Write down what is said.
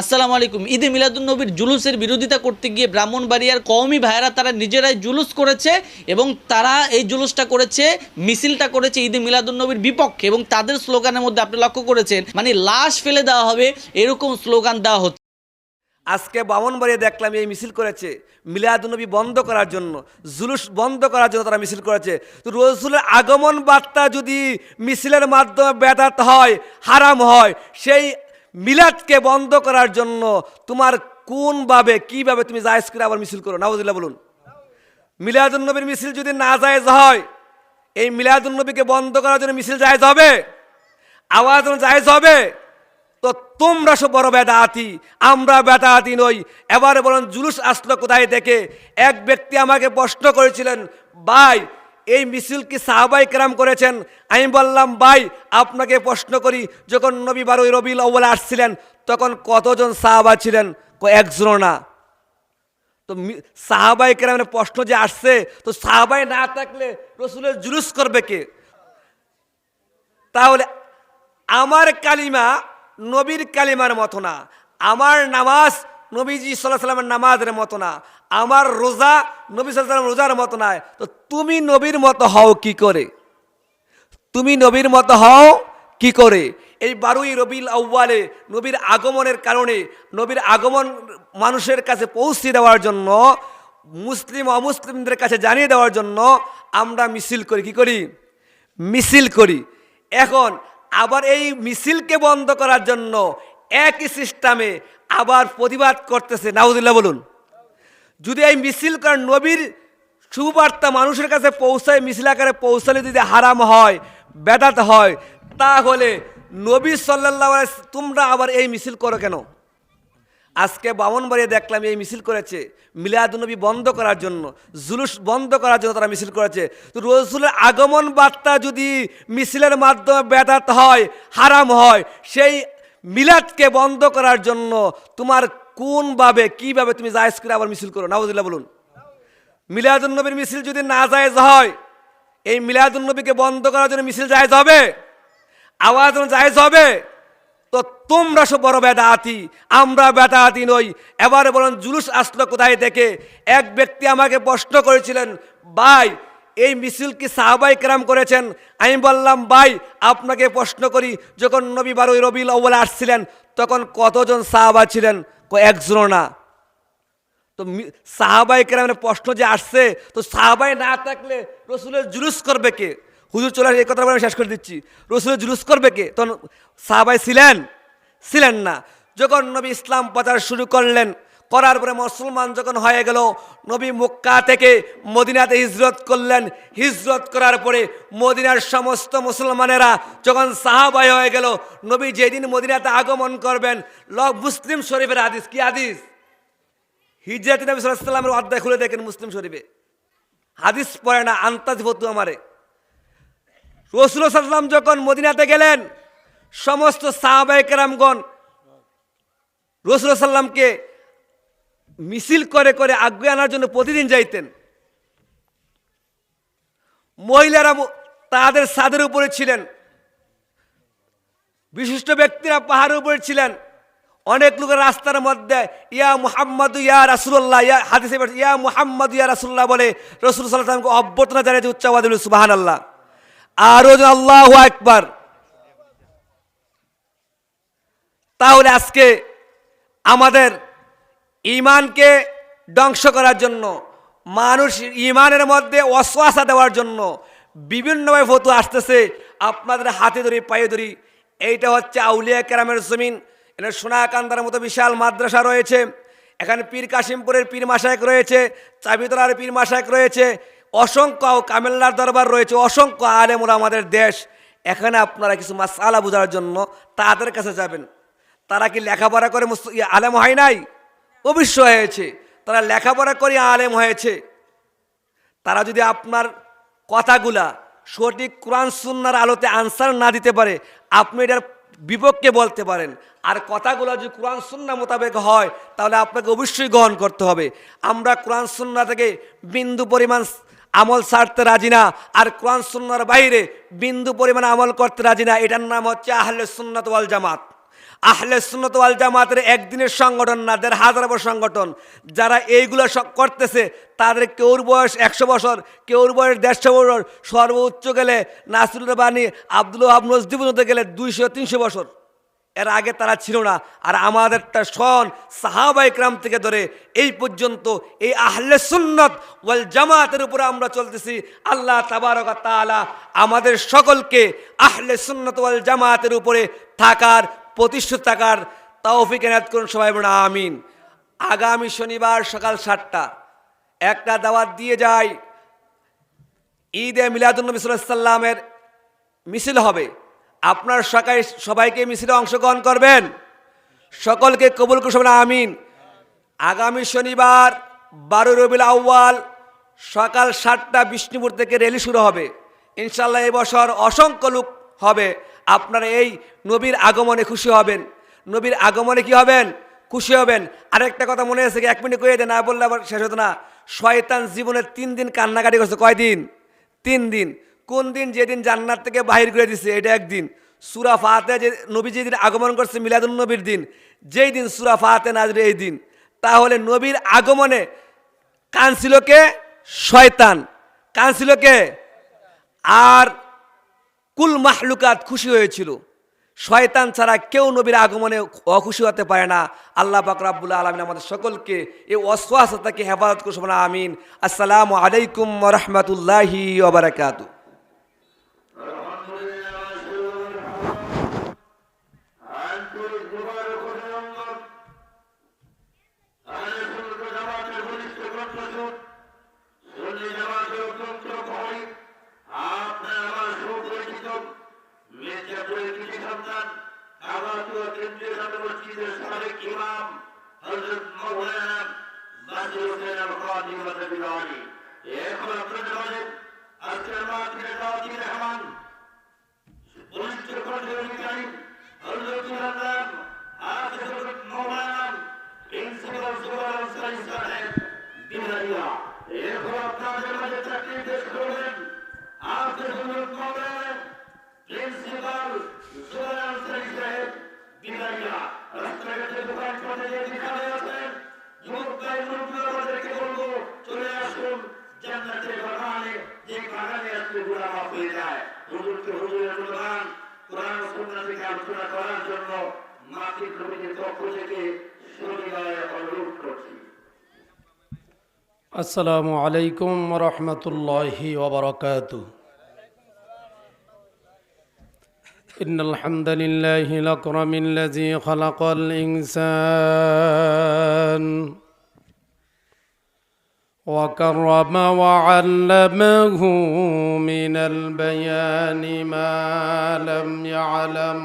আসসালামু আলাইকুম। ঈদে মিলাদুন্নবীর জুলুসের বিরোধিতা করতে গিয়ে ব্রাহ্মণবাড়িয়ার কওমি ভাইয়েরা তারা নিজেরাই জুলুস করেছে এবং তারা এই জুলুসটা করেছে, মিছিলটা করেছে ঈদে মিলাদুন্নবীর বিপক্ষে এবং তাদের স্লোগানের মধ্যে আপনি লক্ষ্য করেছেন মানে লাশ ফেলে দেওয়া হবে এরকম স্লোগান দেওয়া হচ্ছে। আজকে বামনবাড়িয়ে দেখলাম এই মিছিল করেছে মিলাদুনবী বন্ধ করার জন্য, জুলুস বন্ধ করার জন্য তারা মিছিল করেছে। তো রসুলের আগমন বার্তা যদি মিছিলের মাধ্যমে ব্যাঘাত হয়, হারাম হয়, সেই মিলাদকে বন্ধ করার জন্য তোমার কোনভাবে, কীভাবে তুমি জায়েজ করে আবার মিছিল করো? নাবুদুল্লাহ বলুন। মিলাদুন্নবীর মিছিল যদি না জায়েজ হয়, এই মিলাদুন্নবীকে বন্ধ করার জন্য মিছিল জায়েজ হবে? আওয়াজ জায়েজ হবে? তো তোমরা সব বড় বেদাতি, আমরা বেদাতি নই। এবারে বলুন, জুলুস আসলো কোথায় থেকে? এক ব্যক্তি আমাকে প্রশ্ন করেছিলেন, ভাই এই মিছিল কি সাহাবাই কেরাম করেছেন? আমি বললাম, ভাই, আপনাকে প্রশ্ন করি, যখন নবী বারোই রবিল আউ্বাল আসছিলেন, তখন কতজন সাহাবা ছিলেন? একজনও না। তো সাহাবাই কেরামের প্রশ্ন যে আসছে, তো সাহাবাই না থাকলে রসুলের জুলুস করবে কে? তাহলে আমার কালিমা নবীর কালিমার মতো না। আমার নামাজ নবীজি সাল্লাহ সাল্লামের নামাজের মতো না। আমার রোজা নবী সাল্লাহ রোজার মতো না। তো তুমি নবীর মতো হও কি করে? তুমি নবীর মতো হও কি করে? এই বারুই রবিল আউ্বালে নবীর আগমনের কারণে, নবীর আগমন মানুষের কাছে পৌঁছে দেওয়ার জন্য, মুসলিম, অমুসলিমদের কাছে জানিয়ে দেওয়ার জন্য আমরা মিছিল করি। কি করি? মিছিল করি। এখন আবার এই মিছিলকে বন্ধ করার জন্য একই সিস্টেমে আবার প্রতিবাদ করতেছে। নাউদুল্লাহ বলুন। যদি এই মিছিল করেন নবীর সুবার্তা মানুষের কাছে পৌঁছায়, মিছিল আকারে পৌঁছালে যদি হারাম হয়, বেদাত হয়, তাহলে নবী সাল্লাহ তোমরা আবার এই মিছিল করো কেন? আজকে বামনবাড়িয়ে দেখলাম এই মিছিল করেছে মিলাদুনবী বন্ধ করার জন্য, জুলুস বন্ধ করার জন্য তারা মিছিল করেছে। তো রসুলের আগমন বার্তা যদি মিছিলের মাধ্যমে ব্যাঘাত হয়, হারাম হয়, সেই মিলাদকে বন্ধ করার জন্য তোমার কোনভাবে, কীভাবে তুমি জায়েজ করে আবার মিছিল করো? নাবুদুল্লাহ বলুন। মিলাদুন্নবীর মিছিল যদি না জায়েজ হয়, এই মিলাদুন্নবীকে বন্ধ করার জন্য মিছিল জায়েজ হবে? আওয়াজ জায়েজ হবে? তো তোমরা সব বড় বেদাতি, আমরা বেদাতি নই। এবারে বলুন, জুলুস আসলো কোথায় থেকে? এক ব্যক্তি আমাকে প্রশ্ন করেছিলেন, ভাই এই মিছিল কি সাহাবাই কেরাম করেছেন? আমি বললাম ভাই আপনাকে প্রশ্ন করি যখন নবী বারোই রবিল আউ্বাল আসছিলেন তখন কতজন সাহাবা ছিলেন? একজনও না। তো সাহাবাই কেরামের প্রশ্ন যে আসছে তো সাহাবাই না থাকলে রসুলের জুলুস করবে কে? হুজুর চলে আসে, এই কথা আমি শেষ করে দিচ্ছি। রসুলের জুলুস করবে কে? তখন সাহাবাই ছিলেন? ছিলেন না। যখন নবী ইসলাম প্রচার শুরু করলেন করার পরে মুসলমান যখন হয়ে গেল, নবী মক্কা থেকে মদিনাতে হিজরত করলেন। হিজরত করার পরে মদিনার সমস্ত মুসলমানেরা যখন সাহাবাই হয়ে গেল, নবী যেদিন মদিনাতে আগমন করবেন, ল মুসলিম শরীফের হাদিস, কি হাদিস? হিজরত নবী সাল্লামের অধ্যায় খুলে দেখেন মুসলিম শরীফে। হাদিস পড়ে না আন্তাজ ভতু আমারে। রসুল সাল্লাম যখন মদিনাতে গেলেন, সমস্ত সাহাবাই কেরামগণ, রসুল সাল্লামকে মিছিল করে করে আজ্ঞা আনার জন্য প্রতিদিন যাইতেন। মহিলারা তাদের সাদের উপরে ছিলেন। বিশিষ্ট ব্যক্তিরা পাহাড়ের উপরে ছিলেন। অনেক লোকের রাস্তার মধ্যে, ইয়া মুহাম্মদ ইয়া রাসুল্লাহ ইয়া হাদিসে ইয়া মুহাম্মদ ইয়া রাসুল্লাহ বলে রসুল সাল্লামকে অভ্যর্থনা জানিয়েছে, উচ্চাবাদ সুবাহান আল্লাহ আরও আল্লাহ একবার তাহলে আজকে আমাদের ইমানকে ধ্বংস করার জন্য, মানুষ ইমানের মধ্যে অশ্বাসা দেওয়ার জন্য বিভিন্নভাবে ফতু আসতেছে। আপনাদের হাতে ধরি, পায়ে ধরি, এইটা হচ্ছে আউলিয়া কেরামের জমিন। এখানে সোনাকান্দার মতো বিশাল মাদ্রাসা রয়েছে। এখানে পীর কাশিমপুরের পীর মাসায়ক রয়েছে, চাবিতলার পীর মাসায়ক রয়েছে, অসংখ্য কামেল্লার দরবার রয়েছে, অসংখ্য আলেমরা আমাদের দেশ। এখানে আপনারা কিছু মাসালা বোঝার জন্য তাদের কাছে যাবেন। তারা কি লেখাপড়া করে ইয়ে আলেম হয় নাই? অবশ্যই হয়েছে, তারা লেখাপড়া করে আলেম হয়েছে। তারা যদি আপনার কথাগুলা সঠিক কোরআন সুন্নার আলোতে আনসার না দিতে পারে, আপনি এটার বিপক্ষে বলতে পারেন। আর কথাগুলো যদি কোরআন সুন্না মোতাবেক হয়, তাহলে আপনাকে অবশ্যই গ্রহণ করতে হবে। আমরা কোরআন সুন্না থেকে বিন্দু পরিমাণ আমল ছাড়তে রাজি না, আর কোরআন সুন্নার বাইরে বিন্দু পরিমাণ আমল করতে রাজি না, এটার নাম হচ্ছে আহলে সুন্নাত ওয়াল জামাত। আহলে সুন্নত ওয়াল জামাতের একদিনের সংগঠন না দেড় হাজার বছর সংগঠন, যারা এইগুলো করতেছে, তাদের কেউর বয়স একশো বছর, কেউর বয়স দেড়শো বছর, সর্বোচ্চ গেলে নাসিরুল বাণী, আব্দুল ওহাব নজদিবুল হতে গেলে দুইশো, তিনশো বছর। এর আগে তারা ছিল না, আর আমাদেরটা সন সাহাবাই ক্রাম থেকে ধরে এই পর্যন্ত এই আহলে সুন্নত ওয়াল জামাতের উপরে আমরা চলতেছি। আল্লাহ তাবারক তাআলা আমাদের সকলকে আহলে সুন্নত ওয়াল জামাতের উপরে থাকার প্রতিষ্ঠিত থাকার তৌফিক এনায়ত করুন সবাই বলুন, আমিন। আগামী শনিবার সকাল সাতটা, একটা দাওয়াত দিয়ে যায় ঈদে মিলাদুলনবী সাল্লামের মিছিল হবে। আপনার সকাল সবাইকে মিছিলে অংশগ্রহণ করবেন। সকলকে কবুল করবেন আমিন। আগামী শনিবার বারো রবিল আউ্য়াল সকাল সাতটা বিষ্ণুপুর থেকে র্যালি শুরু হবে। ইনশাল্লাহ এই বছর অসংখ্য লোক হবে। আপনারা এই নবীর আগমনে খুশি হবেন। নবীর আগমনে কি হবেন? খুশি হবেন। আরেকটা কথা মনে আছে কি? এক মিনিট কয়ে দেন, না বললে আবার শেষ হতো না। শয়তান জীবনে তিন দিন কান্নাকাটি করছে। কয়দিন তিন দিন। কোন দিন? যেদিন জান্নাত থেকে বাহির করে দিছে, এটা একদিন। সুরা ফাতে যে নবী যেদিন আগমন করছে মিলাদুল নবীর দিন, যেই দিন সুরা ফাতে নাজরে এই দিন, তাহলে নবীর আগমনে কানছিল কে? শয়তান। কানছিল কে? আর কুল মাহলুকাত খুশি হয়েছিল। শয়তান ছাড়া কেউ নবীর আগমনে অখুশি হতে পারে না। আল্লাহ বাকরাবুল আলমিন আমাদের সকলকে এই অশ্বাসতাকে হেফাজত করছে না আমিন। আসসালামু আলাইকুম রহমতুল্লাহি ওবরাকাতু আন্তরিক মোবারক অভিনন্দন আহলে সুন্নাত জামাতের ঘনিষ্ঠ কণ্ঠস্বর সুন্নি জামাতের অত্যন্ত ভয় আপনার আমার সুপরিচিত মির্জাপুরের কৃষি সন্তান কাবাতুয়া কেন্দ্রীয় জাতীয় মসজিদের সাবেক ইমাম হযরত মাওলানা নাসির হোসেন আল কাদিম রাদিয়াল্লাহু এখন আপনাদের মাঝে আজকের মাহফিলে দাওয়াতি রহমান ঘনিষ্ঠ করার জন্য মাতৃ কমিটির পক্ষ থেকে সবিনয়ে অনুরোধ করছি السلام عليكم ورحمة الله وبركاته إن الحمد لله الأكرم الذي خلق الإنسان وكرم وعلمه من البيان ما لم يعلم